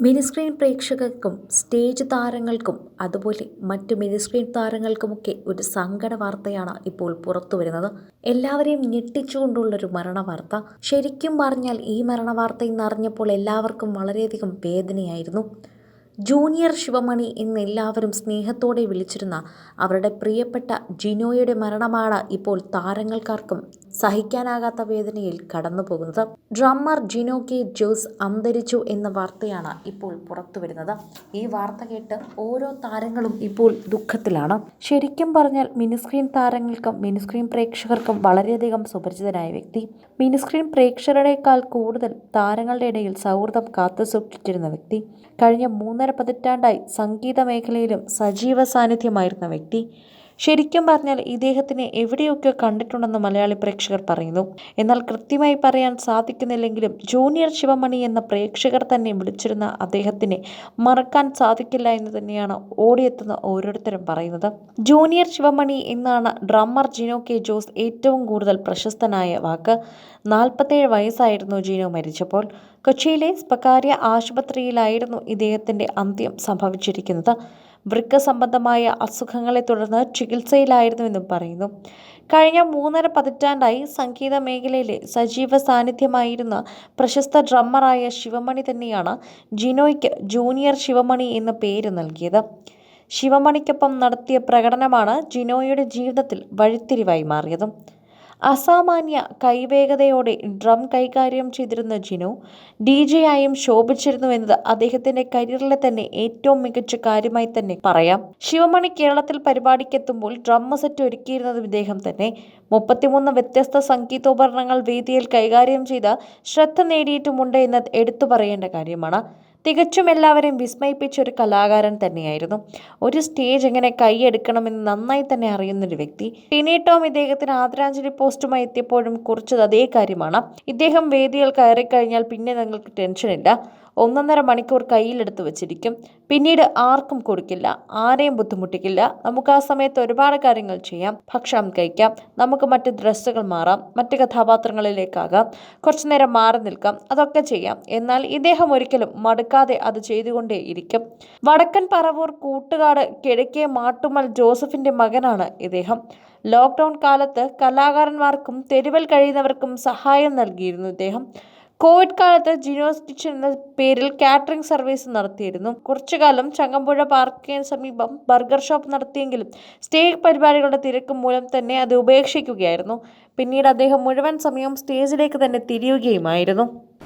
Mini screen പ്രേക്ഷകർക്കും stage താരങ്ങൾക്കും അതുപോലെ മറ്റ് മിനിസ്ക്രീൻ താരങ്ങൾക്കുമൊക്കെ ഒരു സങ്കട വാർത്തയാണ് ഇപ്പോൾ പുറത്തു വരുന്നത്. എല്ലാവരെയും ഞെട്ടിച്ചുകൊണ്ടുള്ളൊരു മരണ വാർത്ത ശരിക്കും പറഞ്ഞാൽ ഈ മരണ വാർത്ത എല്ലാവർക്കും വളരെയധികം വേദനയായിരുന്നു. ജൂനിയർ ശിവമണി എന്ന് എല്ലാവരും സ്നേഹത്തോടെ വിളിച്ചിരുന്ന അവരുടെ പ്രിയപ്പെട്ട ജിനോയുടെ മരണമാണ് ഇപ്പോൾ താരങ്ങൾക്കാർക്കും സഹിക്കാനാകാത്ത വേദനയിൽ കടന്നു പോകുന്നത് ഡ്രമ്മർ ജിനോ കെ ജോസ് അന്തരിച്ചു എന്ന വാർത്തയാണ് ഇപ്പോൾ പുറത്തു വരുന്നത് ഈ വാർത്ത കേട്ട് ഓരോ താരങ്ങളും ഇപ്പോൾ ദുഃഖത്തിലാണ്. ശരിക്കും പറഞ്ഞാൽ മിനിസ്ക്രീൻ താരങ്ങൾക്കും മിനിസ്ക്രീൻ പ്രേക്ഷകർക്കും വളരെയധികം സുപരിചിതനായ വ്യക്തി. മിനിസ്ക്രീൻ പ്രേക്ഷകരുടെക്കാൾ കൂടുതൽ താരങ്ങളുടെ ഇടയിൽ സൗഹൃദം കാത്തു സൂക്ഷിച്ചിരുന്ന വ്യക്തി. കഴിഞ്ഞ മൂന്നര പതിറ്റാണ്ടായി സംഗീത മേഖലയിലും സജീവ സാന്നിധ്യമായിരുന്ന വ്യക്തി ശരിക്കും പറഞ്ഞാൽ ഇദ്ദേഹത്തിനെ എവിടെയൊക്കെ കണ്ടിട്ടുണ്ടെന്ന് മലയാളി പ്രേക്ഷകർ പറയുന്നു. എന്നാൽ കൃത്യമായി പറയാൻ സാധിക്കുന്നില്ലെങ്കിലും ജൂനിയർ ശിവമണി എന്ന പ്രേക്ഷകർ തന്നെ വിളിച്ചിരുന്ന അദ്ദേഹത്തിനെ മറക്കാൻ സാധിക്കില്ല എന്ന് തന്നെയാണ് ഓടിയെത്തുന്ന ഓരോരുത്തരും പറയുന്നത്. ജൂനിയർ ശിവമണി എന്നാണ് ഡ്രമ്മർ ജിനോ കെ ജോസ് ഏറ്റവും കൂടുതൽ പ്രശസ്തനായ വാക്ക്. നാൽപ്പത്തേഴ് വയസ്സായിരുന്നു ജിനോ മരിച്ചപ്പോൾ. കൊച്ചിയിലെ സ്വകാര്യ ആശുപത്രിയിലായിരുന്നു ഇദ്ദേഹത്തിന്റെ അന്ത്യം സംഭവിച്ചിരിക്കുന്നത്. വൃക്ക സംബന്ധമായ അസുഖങ്ങളെ തുടർന്ന് ചികിത്സയിലായിരുന്നുവെന്നും പറയുന്നു. കഴിഞ്ഞ മൂന്നര പതിറ്റാണ്ടായി സംഗീത മേഖലയിലെ സജീവ സാന്നിധ്യമായിരുന്ന പ്രശസ്ത ഡ്രമ്മറായ ശിവമണി തന്നെയാണ് ജിനോയ്ക്ക് ജൂനിയർ ശിവമണി എന്ന പേര് നൽകിയത്. ശിവമണിക്കൊപ്പം നടത്തിയ പ്രകടനമാണ് ജിനോയുടെ ജീവിതത്തിൽ വഴിത്തിരിവായി മാറിയതും. അസാമാന്യ കൈവേഗതയോടെ ഡ്രം കൈകാര്യം ചെയ്തിരുന്ന ജിനു ഡി ജെ ആയും ശോഭിച്ചിരുന്നുവെന്നത് അദ്ദേഹത്തിന്റെ കരിയറിലെ തന്നെ ഏറ്റവും മികച്ച കാര്യമായി തന്നെ പറയാം. ശിവമണി കേരളത്തിൽ പരിപാടിക്കെത്തുമ്പോൾ ഡ്രം സെറ്റ് ഒരുക്കിയിരുന്നതും ഇദ്ദേഹം തന്നെ. മുപ്പത്തിമൂന്ന് വ്യത്യസ്ത സംഗീതോപകരണങ്ങൾ വേദിയിൽ കൈകാര്യം ചെയ്ത ശ്രദ്ധ നേടിയിട്ടുമുണ്ട് എന്ന് എടുത്തു പറയേണ്ട കാര്യമാണ്. തികച്ചും എല്ലാവരെയും വിസ്മയിപ്പിച്ച ഒരു കലാകാരൻ തന്നെയായിരുന്നു. ഒരു സ്റ്റേജ് എങ്ങനെ കൈയെടുക്കണമെന്ന് നന്നായി തന്നെ അറിയുന്നൊരു വ്യക്തി. ടിനി ടോം ഇദ്ദേഹത്തിന് ആദരാഞ്ജലി പോസ്റ്റുമായി എത്തിയപ്പോഴും കുറിച്ചത് അതേ കാര്യമാണ്. ഇദ്ദേഹം വേദികൾ കയറിക്കഴിഞ്ഞാൽ പിന്നെ നിങ്ങൾക്ക് ടെൻഷനില്ല ഒന്നൊന്നര മണിക്കൂർ കയ്യിലെടുത്ത് വെച്ചിരിക്കും. പിന്നീട് ആർക്കും കൊടുക്കില്ല. ആരെയും ബുദ്ധിമുട്ടിക്കില്ല. നമുക്ക് ആ സമയത്ത് ഒരുപാട് കാര്യങ്ങൾ ചെയ്യാം. ഭക്ഷണം കഴിക്കാം. നമുക്ക് മറ്റ് ഡ്രസ്സുകൾ മാറാം. മറ്റ് കഥാപാത്രങ്ങളിലേക്കാകാം. കുറച്ചു നേരം മാറി നിൽക്കാം. അതൊക്കെ ചെയ്യാം. എന്നാൽ ഇദ്ദേഹം ഒരിക്കലും മടുക്കാതെ അത് ചെയ്തുകൊണ്ടേ ഇരിക്കും വടക്കൻ പറവൂർ കൂട്ടുകാട് കിഴക്കേ മാട്ടുമൽ ജോസഫിന്റെ മകനാണ് ഇദ്ദേഹം. ലോക്ക്ഡൗൺ കാലത്ത് കലാകാരന്മാർക്കും തെരുവൽ കഴിയുന്നവർക്കും സഹായം നൽകിയിരുന്നു ഇദ്ദേഹം. കോവിഡ് കാലത്ത് ജിനോസ് കിച്ചൺ എന്ന പേരിൽ കാറ്ററിംഗ് സർവീസ് നടത്തിയിരുന്നു. കുറച്ചുകാലം ചങ്ങമ്പുഴ പാർക്കിന് സമീപം ബർഗർ ഷോപ്പ് നടത്തിയെങ്കിലും സ്റ്റേജ് പരിപാടികളുടെ തിരക്ക് മൂലം തന്നെ അത് ഉപേക്ഷിക്കുകയായിരുന്നു. പിന്നീട് അദ്ദേഹം മുഴുവൻ സമയവും സ്റ്റേജിലേക്ക് തന്നെ തിരിയുകയുമായിരുന്നു.